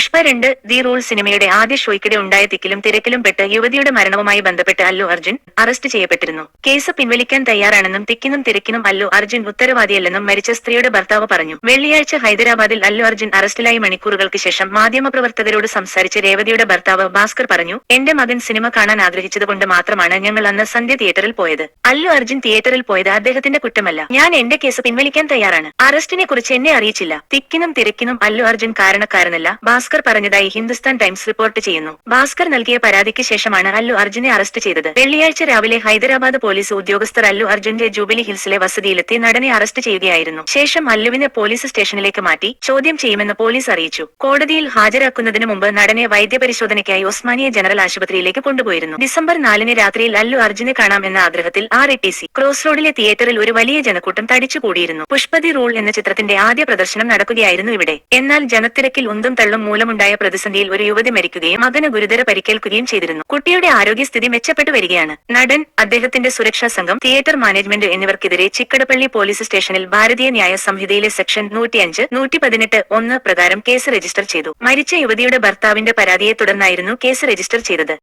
പുഷ്പ രണ്ട് the rule സിനിമയുടെ ആദ്യ ഷോയ്ക്കിടെ ഉണ്ടായ തിക്കിലും തിരക്കിലും പെട്ട് യുവതിയുടെ മരണവുമായി ബന്ധപ്പെട്ട് അല്ലു അർജുൻ അറസ്റ്റ് ചെയ്യപ്പെട്ടിരുന്നു. കേസ് പിൻവലിക്കാൻ തയ്യാറാണെന്നും തിക്കിനും തിരക്കിനും അല്ലു അർജുൻ ഉത്തരവാദിയല്ലെന്നും മരിച്ച സ്ത്രീയുടെ ഭർത്താവ് പറഞ്ഞു. വെള്ളിയാഴ്ച ഹൈദരാബാദിൽ അല്ലു അർജുൻ അറസ്റ്റിലായി മണിക്കൂറുകൾക്ക് ശേഷം മാധ്യമപ്രവർത്തകരോട് സംസാരിച്ച് രേവതിയുടെ ഭർത്താവ് ഭാസ്കർ പറഞ്ഞു എന്റെ മകൻ സിനിമ കാണാൻ ആഗ്രഹിച്ചതുകൊണ്ട് മാത്രമാണ് ഞങ്ങൾ അന്ന് സന്ധ്യ തിയേറ്ററിൽ പോയത്. അല്ലു അർജുൻ തിയേറ്ററിൽ പോയത് അദ്ദേഹത്തിന്റെ കുറ്റമല്ല. ഞാൻ എന്റെ കേസ് പിൻവലിക്കാൻ തയ്യാറാണ്. അറസ്റ്റിനെ കുറിച്ച് എന്നെ അറിയിച്ചില്ല. തിക്കിനും തിരക്കിനും അല്ലു അർജുൻ കാരണക്കാരനല്ല. ഭാസ്കർ പറഞ്ഞതായി ഹിന്ദുസ്ഥാൻ ടൈംസ് റിപ്പോർട്ട് ചെയ്യുന്നു. ഭാസ്കർ നൽകിയ പരാതിക്ക് ശേഷമാണ് അല്ലു അർജുനെ അറസ്റ്റ് ചെയ്തത്. വെള്ളിയാഴ്ച രാവിലെ ഹൈദരാബാദ് പോലീസ് ഉദ്യോഗസ്ഥർ അല്ലു അർജുന്റെ ജൂബിലി ഹിൽസിലെ വസതിയിലെത്തി നടനെ അറസ്റ്റ് ചെയ്യുകയായിരുന്നു. ശേഷം അല്ലുവിനെ പോലീസ് സ്റ്റേഷനിലേക്ക് മാറ്റി ചോദ്യം ചെയ്യുമെന്ന് പോലീസ് അറിയിച്ചു. കോടതിയിൽ ഹാജരാക്കുന്നതിന് മുമ്പ് നടനെ വൈദ്യപരിശോധനയ്ക്കായി ഒസ്മാനിയ ജനറൽ ആശുപത്രിയിലേക്ക് കൊണ്ടുപോയിരുന്നു. ഡിസംബർ നാലിന് രാത്രിയിൽ അല്ലു അർജുനെ കാണാം എന്ന ആഗ്രഹത്തിൽ R A T C cross റോഡിലെ തിയേറ്ററിൽ ഒരു വലിയ ജനക്കൂട്ടം തടിച്ചുകൂടിയിരുന്നു. പുഷ്പതി റൂൾ എന്ന ചിത്രത്തിന്റെ ആദ്യ പ്രദർശനം നടക്കുകയായിരുന്നു ഇവിടെ. എന്നാൽ ജനത്തിരക്കിൽ ഉന്തും തള്ളും മൂലമുണ്ടായ പ്രതിസന്ധിയിൽ ഒരു യുവതി മരിക്കുകയും മകന് ഗുരുതര പരിക്കേൽക്കുകയും ചെയ്തിരുന്നു. കുട്ടിയുടെ ആരോഗ്യസ്ഥിതി മെച്ചപ്പെട്ടു വരികയാണ്. നടൻ അദ്ദേഹത്തിന്റെ സുരക്ഷാ സംഘം തിയേറ്റർ മാനേജ്മെന്റ് എന്നിവർക്കെതിരെ ചിക്കടപ്പള്ളി പോലീസ് സ്റ്റേഷനിൽ ഭാരതീയ ന്യായ സംഹിതയിലെ സെക്ഷൻ നൂറ്റിയഞ്ച് നൂറ്റി പതിനെട്ട് ഒന്ന് പ്രകാരം കേസ് രജിസ്റ്റർ ചെയ്തു. മരിച്ച യുവതിയുടെ ഭർത്താവിന്റെ പരാതിയെ തുടർന്നായിരുന്നു കേസ് രജിസ്റ്റർ ചെയ്തത്.